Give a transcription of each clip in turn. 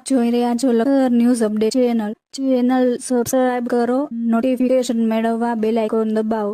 આપ જોઈ રહ્યા છો લખર news update channel. Channel subscribe કરો. નોટિફિકેશન મેળવવા બેલ આઇકોન દબાવો.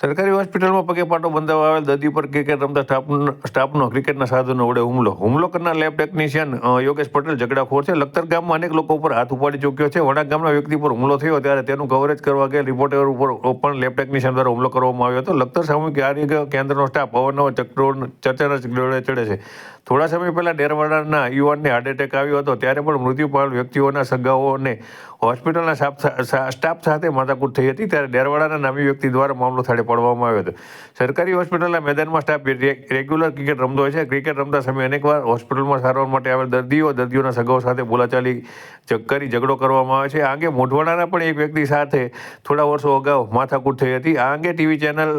સરકારી હોસ્પિટલમાં પગે પાટો બંધાવવા આવેલ દર્દી પર ક્રિકેટ રમતા સ્ટાફ સ્ટાફનો ક્રિકેટના સાધનો વડે હુમલો. હુમલો કરનાર લેબ ટેકનિશિયન યોગેશ પટેલ ઝઘડાખોર છે. લખતર ગામમાં અનેક લોકો ઉપર હાથ ઉપાડી ચૂક્યો છે. વણાક ગામના વ્યક્તિ પર હુમલો થયો ત્યારે તેનું કવરેજ કરવા ગયેલ રિપોર્ટર ઉપર પણ લેબ ટેકનિશિયન દ્વારા હુમલો કરવામાં આવ્યો હતો. લખતર સામૂહિક આરોગ્ય કેન્દ્રનો સ્ટાફ અવારનવાર ચક્રો ચર્ચાના ચક્રોએ ચડે છે. થોડા સમય પહેલા ડેરવાડાના યુવાનને હાર્ટ એટેક આવ્યો હતો. ત્યારે પણ મૃત્યુ પામેલ વ્યક્તિઓના સગાઓને હોસ્પિટલના સ્ટાફ સ્ટાફ સાથે માથાકૂટ થઈ હતી. ત્યારે ડેરવાડાના નામી વ્યક્તિ દ્વારા મામલો થાળે પાડવામાં આવ્યો હતો. સરકારી હોસ્પિટલના મેદાનમાં સ્ટાફ રેગ્યુલર ક્રિકેટ રમતો હોય છે. ક્રિકેટ રમતા સમયે અનેકવાર હોસ્પિટલમાં સારવાર માટે આવેલ દર્દીઓ, દર્દીઓના સગાઓ સાથે બોલાચાલી કરી ઝઘડો કરવામાં આવે છે. આ અંગે મોઢવાડાના પણ એક વ્યક્તિ સાથે થોડા વર્ષો અગાઉ માથાકૂટ થઈ હતી. આ અંગે ટીવી ચેનલ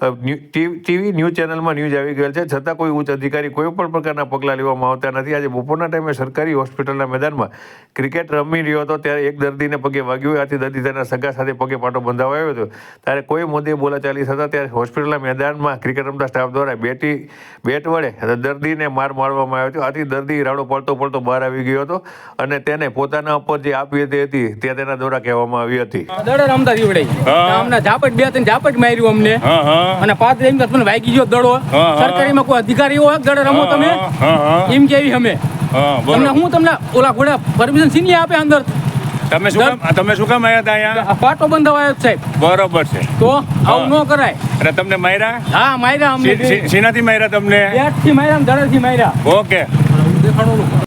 ટીવી ન્યૂઝ ચેનલમાં ન્યૂઝ આવી ગયેલ છે. છતાં કોઈ ઉચ્ચ અધિકારી કોઈ પણ પ્રકારના પગલાં લેવામાં આવતા નથી. આજે બપોરના ટાઈમે સરકારી હોસ્પિટલના મેદાનમાં ક્રિકેટ રમી રહ્યો હતો. ત્યારે એક દર્દીને પગે વાગ્યું હોય. આથી દર્દી તેના સગા સાથે પગે પાટો બંધાવાયો હતો. ત્યારે કોઈ મુદ્દે બોલાચાલી થતા ત્યારે હોસ્પિટલના મેદાનમાં ક્રિકેટ રમતા સ્ટાફ દ્વારા બેટી બેટ વડે દર્દીને માર મારવામાં આવ્યો હતો. આથી દર્દી રાડો પડતો પડતો બહાર આવી ગયો હતો અને તેને પોતાના ઉપર જે આપી હતી તે તેના દ્વારા કહેવામાં આવી હતી. દડો રમતા ઝાપટ બે ત્રણ ઝાપટ માર્યું અમને. હા હા. અને પાંચ એમ તમને વાગી ગયો દડો. સરકારીમાં કોઈ અધિકારી હોય દડો રમો તમે એમ કેવી અમે. તમને હું તમને ઓલા ઘોડા પરમિશન સીની આપે અંદર? તમે શું તમે શું કામ આવ્યા હતા અહીંયા? પાટો બંધાવાયો સાહેબ. બરોબર છે. તો આવું ન કરાય. અને તમને માર્યા? હા માર્યા અમને શી- શી- માર્યા તમને? બેટથી માર્યા દડો માર્યા. ઓકે. દેખાડો